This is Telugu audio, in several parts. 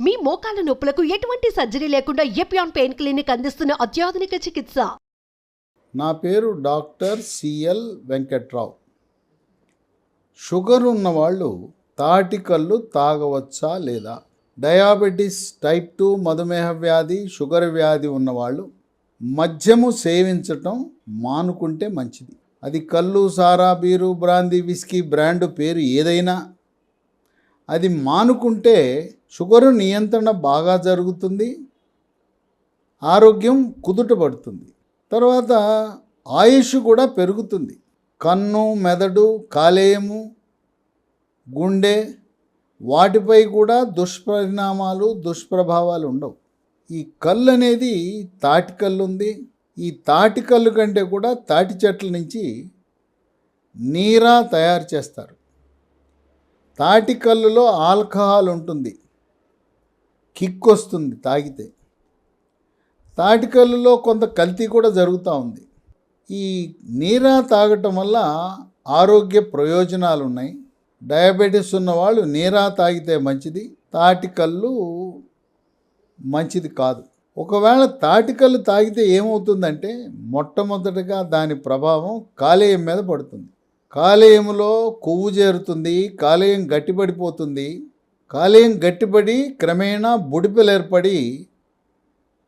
మీ మోకాల నొప్పులకు ఎటువంటి సర్జరీ లేకుండా ఎపియాన్ పెయిన్ క్లినిక్ అందిస్తున్న అత్యాధునిక చికిత్స? నా పేరు డాక్టర్ సిఎల్ వెంకట్రావు. షుగర్ ఉన్నవాళ్ళు తాటికల్లు తాగవచ్చా లేదా? డయాబెటిస్ టైప్ టూ మధుమేహ వ్యాధి షుగర్ వ్యాధి ఉన్నవాళ్ళు మద్యము సేవించటం మానుకుంటే మంచిది. అది కళ్ళు సారా బీరు బ్రాందీ విస్కీ బ్రాండ్ పేరు ఏదైనా అది మానుకుంటే షుగరు నియంత్రణ బాగా జరుగుతుంది ఆరోగ్యం కుదుటపడుతుంది. తర్వాత ఆయుష్ కూడా పెరుగుతుంది. కన్ను మెదడు కాలేయము గుండె వాటిపై కూడా దుష్పరిణామాలు దుష్ప్రభావాలు ఉండవు. ఈ కళ్ళు అనేది తాటి కళ్ళు ఉంది. ఈ తాటి కళ్ళు కంటే కూడా తాటి చెట్ల నుంచి నీరా తయారు చేస్తారు. తాటికల్లులో ఆల్కహాల్ ఉంటుంది. కిక్ వస్తుంది తాగితే. తాటికల్లులో కొంత కల్తీ కూడా జరుగుతూ ఉంది. ఈ నీరా తాగటం వల్ల ఆరోగ్య ప్రయోజనాలు ఉన్నాయి. డయాబెటీస్ ఉన్నవాళ్ళు నీరా తాగితే మంచిది తాటికల్లు మంచిది కాదు. ఒకవేళ తాటికల్లు తాగితే ఏమవుతుందంటే మొట్టమొదటిగా దాని ప్రభావం కాలేయం మీద పడుతుంది. కాలేయంలో కొవ్వు చేరుతుంది కాలేయం గట్టిపడిపోతుంది. కాలేయం గట్టిపడి క్రమేణా బుడిపెలు ఏర్పడి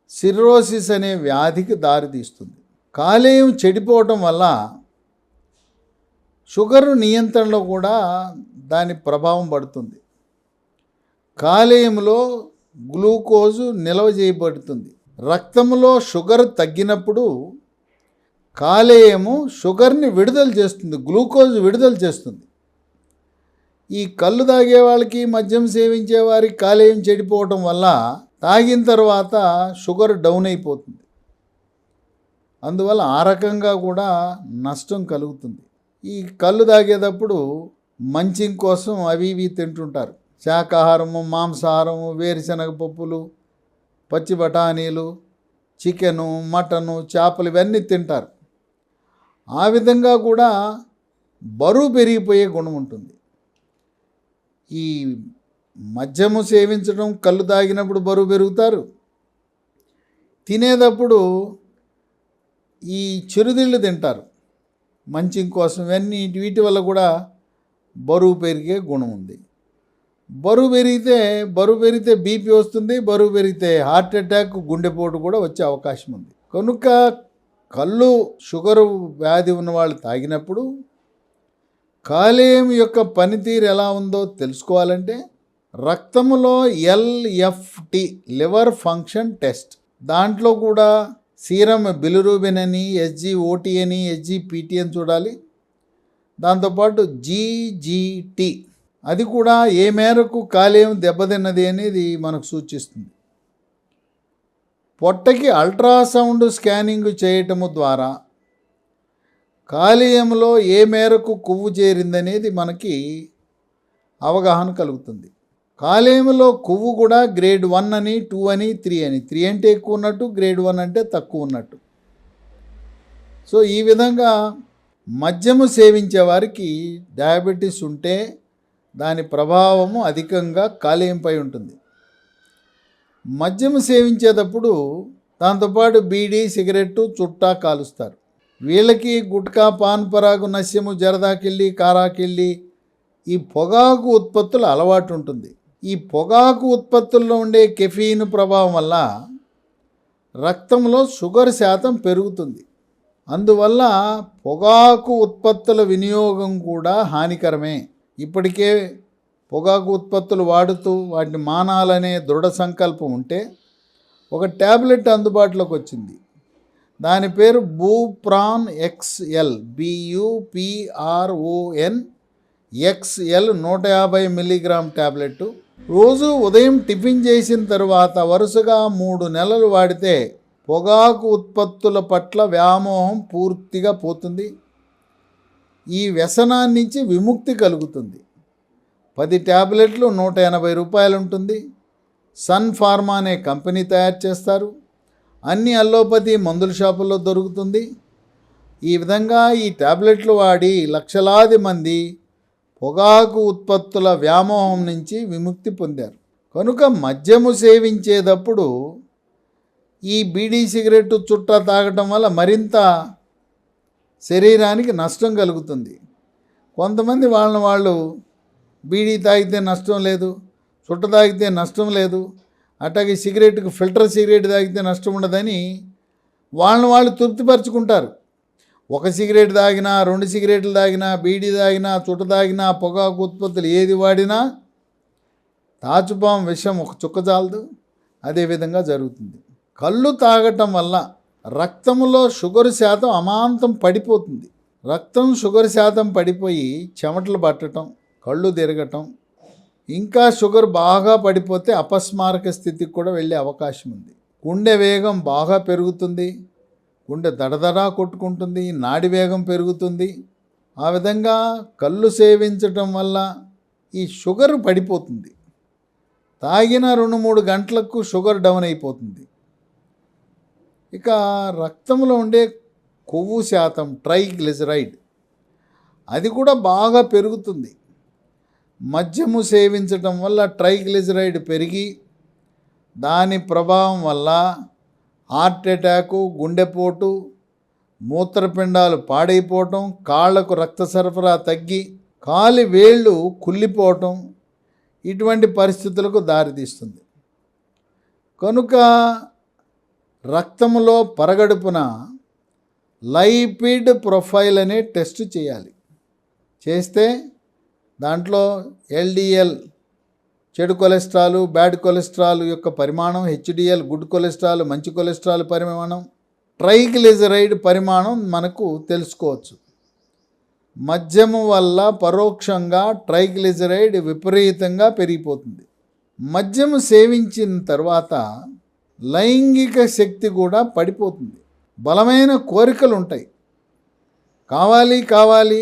సిర్రోసిస్ అనే వ్యాధికి దారితీస్తుంది కాలేయం చెడిపోవటం వల్ల షుగర్ నియంత్రణలో కూడా దాని ప్రభావం పడుతుంది. కాలేయంలో గ్లూకోజు నిల్వ చేయబడుతుంది. రక్తంలో షుగర్ తగ్గినప్పుడు కాలేయము షుగర్ని విడుదల చేస్తుంది గ్లూకోజ్ విడుదల చేస్తుంది. ఈ కళ్ళు తాగే వాళ్ళకి మద్యం సేవించే వారికి కాలేయం చెడిపోవటం వల్ల తాగిన తర్వాత షుగర్ డౌన్ అయిపోతుంది. అందువల్ల ఆ రకంగా కూడా నష్టం కలుగుతుంది. ఈ కళ్ళు తాగేటప్పుడు మంచిం కోసం అవి ఇవి తింటుంటారు. శాకాహారము మాంసాహారము వేరుశనగ పప్పులు పచ్చి బఠానీలు చికెను మటను చేపలు ఇవన్నీ తింటారు. ఆ విధంగా కూడా బరువు పెరిగిపోయే గుణం ఉంటుంది. ఈ మద్యము సేవించడం కళ్ళు తాగినప్పుడు బరువు పెరుగుతారు. తినేటప్పుడు ఈ చిరుదిళ్ళు తింటారు. మంచి కోసం ఇవన్నీ వీటి వల్ల కూడా బరువు పెరిగే గుణం ఉంది. బరువు పెరిగితే బరువు పెరిగితే బీపీ వస్తుంది బరువు పెరిగితే హార్ట్ అటాక్ గుండెపోటు కూడా వచ్చే అవకాశం ఉంది. కనుక కళ్ళు షుగర్ వ్యాధి ఉన్న వాళ్ళు తాగినప్పుడు కాలేయం యొక్క పనితీరు ఎలా ఉందో తెలుసుకోవాలంటే రక్తములో ఎల్ఎఫ్టి లివర్ ఫంక్షన్ టెస్ట్. దాంట్లో కూడా సీరం బిలురూబిన్ అని ఎస్జిఓటి అని ఎస్జిపిటి అని చూడాలి. దాంతోపాటు జీజీటీ అది కూడా ఏ మేరకు కాలేయం దెబ్బతిన్నది అనేది మనకు సూచిస్తుంది. పొట్టకి అల్ట్రాసౌండ్ స్కానింగ్ చేయటము ద్వారా కాలేయంలో ఏ మేరకు కొవ్వు చేరిందనేది మనకి అవగాహన కలుగుతుంది. కాలేయంలో కొవ్వు కూడా గ్రేడ్ వన్ అని టూ అని త్రీ అని. త్రీ అంటే ఎక్కువ ఉన్నట్టు గ్రేడ్ వన్ అంటే తక్కువ ఉన్నట్టు. సో ఈ విధంగా మద్యము సేవించే వారికి డయాబెటీస్ ఉంటే దాని ప్రభావము అధికంగా కాలేయంపై ఉంటుంది. మద్యం సేవించేటప్పుడు దాంతోపాటు బీడీ సిగరెట్టు చుట్టా కాలుస్తారు. వీళ్ళకి గుట్కా పాన్ పరాగు నస్యము జరదాకిళ్ళి కారాకెళ్ళి ఈ పొగాకు ఉత్పత్తుల అలవాటు ఉంటుంది. ఈ పొగాకు ఉత్పత్తుల్లో ఉండే కెఫీన్ ప్రభావం వల్ల రక్తంలో షుగర్ శాతం పెరుగుతుంది. అందువల్ల పొగాకు ఉత్పత్తుల వినియోగం కూడా హానికరమే. ఇప్పటికే పొగాకు ఉత్పత్తులు వాడుతూ వాటిని మానాలనే దృఢ సంకల్పం ఉంటే ఒక ట్యాబ్లెట్ అందుబాటులోకి వచ్చింది. దాని పేరు బూప్రాన్ ఎక్స్ఎల్ బియుపిఆర్ఓఎన్ ఎక్స్ఎల్ నూట యాభై మిల్లీగ్రామ్ ట్యాబ్లెట్ రోజు ఉదయం టిఫిన్ చేసిన తర్వాత వరుసగా మూడు నెలలు వాడితే పొగాకు ఉత్పత్తుల పట్ల వ్యామోహం పూర్తిగా పోతుంది. ఈ వ్యసనాన్నించి విముక్తి కలుగుతుంది. పది ట్యాబ్లెట్లు నూట ఎనభై రూపాయలు ఉంటుంది సన్ ఫార్మా అనే కంపెనీ తయారు చేస్తారు. అన్ని అల్లోపతి మందుల షాపుల్లో దొరుకుతుంది. ఈ విధంగా ఈ ట్యాబ్లెట్లు వాడి లక్షలాది మంది పొగాకు ఉత్పత్తుల వ్యామోహం నుంచి విముక్తి పొందారు. కనుక మద్యము సేవించేటప్పుడు ఈ బీడీ సిగరెట్ చుట్ట తాగటం వల్ల మరింత శరీరానికి నష్టం కలుగుతుంది. కొంతమంది వాళ్ళని వాళ్ళు బీడీ తాగితే నష్టం లేదు చుట్ట తాగితే నష్టం లేదు అట్లాగే సిగరెట్కి ఫిల్టర్ సిగరెట్ తాగితే నష్టం ఉండదని వాళ్ళని వాళ్ళు తృప్తిపరుచుకుంటారు. ఒక సిగరెట్ తాగినా రెండు సిగరెట్లు తాగినా బీడీ తాగినా చుట్ట తాగినా పొగాకు ఉత్పత్తులు ఏది వాడినా తాచుపాం విషం ఒక చుక్క చాలదు. అదేవిధంగా జరుగుతుంది. కళ్ళు తాగటం వల్ల రక్తంలో షుగర్ శాతం అమాంతం పడిపోతుంది. రక్తం షుగర్ శాతం పడిపోయి చెమటలు పట్టడం కళ్ళు తిరగటం. ఇంకా షుగర్ బాగా పడిపోతే అపస్మారక స్థితికి కూడా వెళ్ళే అవకాశం ఉంది. గుండె వేగం బాగా పెరుగుతుంది. గుండె దడదడా కొట్టుకుంటుంది. నాడి వేగం పెరుగుతుంది. ఆ విధంగా కళ్ళు సేవించటం వల్ల ఈ షుగర్ పడిపోతుంది. తాగిన రెండు మూడు గంటలకు షుగర్ డౌన్ అయిపోతుంది. ఇక రక్తంలో ఉండే కొవ్వు శాతం ట్రైగ్లిజరైడ్ అది కూడా బాగా పెరుగుతుంది. మద్యము సేవించటం వల్ల ట్రైగ్లిజరైడ్ పెరిగి దాని ప్రభావం వల్ల హార్ట్ అటాకు గుండెపోటు మూత్రపిండాలు పాడైపోవటం కాళ్ళకు రక్త సరఫరా తగ్గి కాలి వేళ్ళు కుళ్ళిపోవటం ఇటువంటి పరిస్థితులకు దారితీస్తుంది. కనుక రక్తంలో పరగడుపున లైపిడ్ ప్రొఫైల్ అనే టెస్ట్ చేయాలి. చేస్తే దాంట్లో ఎల్డిఎల్ చెడు కొలెస్ట్రాల్ బ్యాడ్ కొలెస్ట్రాల్ యొక్క పరిమాణం హెచ్డిఎల్ గుడ్ కొలెస్ట్రాల్ మంచి కొలెస్ట్రాల్ పరిమాణం ట్రైగ్లిజరైడ్ పరిమాణం మనకు తెలుసుకోవచ్చు. మద్యము వల్ల పరోక్షంగా ట్రైగ్లిజరైడ్ విపరీతంగా పెరిగిపోతుంది. మద్యము సేవించిన తర్వాత లైంగిక శక్తి కూడా పడిపోతుంది. బలమైన కోరికలు ఉంటాయి కావాలి కావాలి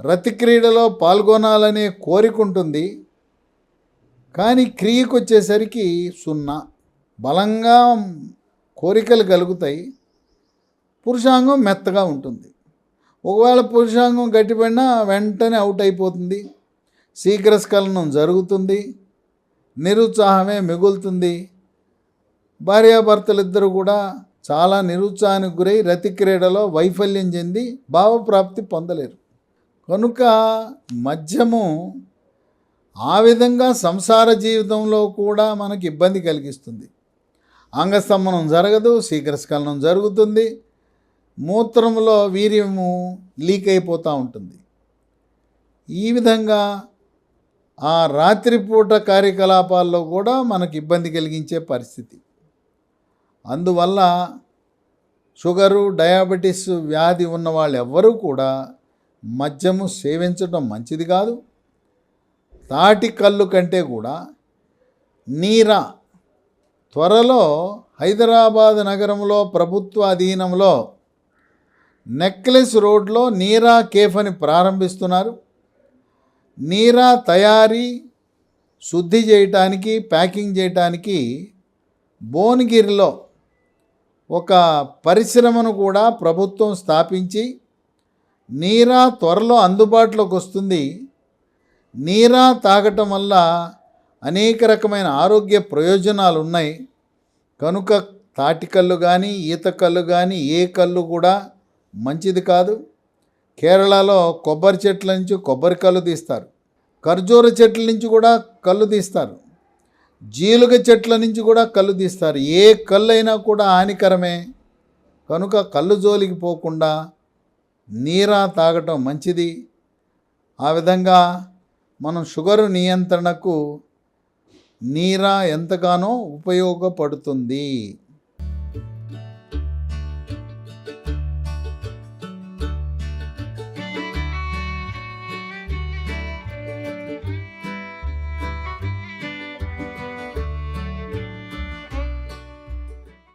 రతి క్రీడలో పాల్గొనాలనే కోరిక ఉంటుంది కానీ క్రియకు వచ్చేసరికి సున్నా. బలంగా కోరికలు కలుగుతాయి. పురుషాంగం మెత్తగా ఉంటుంది. ఒకవేళ పురుషాంగం గట్టిపడినా వెంటనే అవుట్ అయిపోతుంది. శీఘ్రస్ఖలనం జరుగుతుంది. నిరుత్సాహమే మిగులుతుంది. భార్యాభర్తలిద్దరూ కూడా చాలా నిరుత్సాహానికి గురై రతి క్రీడలో వైఫల్యం చెంది భావప్రాప్తి పొందలేరు. కనుక మద్యము ఆ విధంగా సంసార జీవితంలో కూడా మనకి ఇబ్బంది కలిగిస్తుంది. అంగస్తంభనం జరగదు శీఘ్రస్ఖలనం జరుగుతుంది మూత్రంలో వీర్యము లీక్ అయిపోతూ ఉంటుంది. ఈ విధంగా ఆ రాత్రిపూట కార్యకలాపాల్లో కూడా మనకు ఇబ్బంది కలిగించే పరిస్థితి. అందువల్ల షుగరు డయాబెటీస్ వ్యాధి ఉన్న వాళ్ళు ఎవ్వరూ కూడా మద్యము సేవించడం మంచిది కాదు. తాటి కళ్ళు కంటే కూడా నీరా త్వరలో హైదరాబాద్ నగరంలో ప్రభుత్వ అధీనంలో నెక్లెస్ రోడ్లో నీరా కేఫ్ అని ప్రారంభిస్తున్నారు. నీరా తయారీ శుద్ధి చేయటానికి ప్యాకింగ్ చేయటానికి భువనగిరిలో ఒక పరిశ్రమను కూడా ప్రభుత్వం స్థాపించి నీరా త్వరలో అందుబాటులోకి వస్తుంది. నీరా తాగటం వల్ల అనేక రకమైన ఆరోగ్య ప్రయోజనాలు ఉన్నాయి. కనుక తాటికల్లు కానీ ఈత కళ్ళు కానీ ఏ కళ్ళు కూడా మంచిది కాదు. కేరళలో కొబ్బరి చెట్ల నుంచి కొబ్బరి కళ్ళు తీస్తారు. ఖర్జూర చెట్ల నుంచి కూడా కళ్ళు తీస్తారు. జీలుగ చెట్ల నుంచి కూడా కళ్ళు తీస్తారు. ఏ కళ్ళు అయినా కూడా హానికరమే. కనుక కళ్ళు జోలికి పోకుండా నీరా తాగటం మంచిది. ఆ విధంగా మనం షుగర్ నియంత్రణకు నీరా ఎంతగానో ఉపయోగపడుతుంది.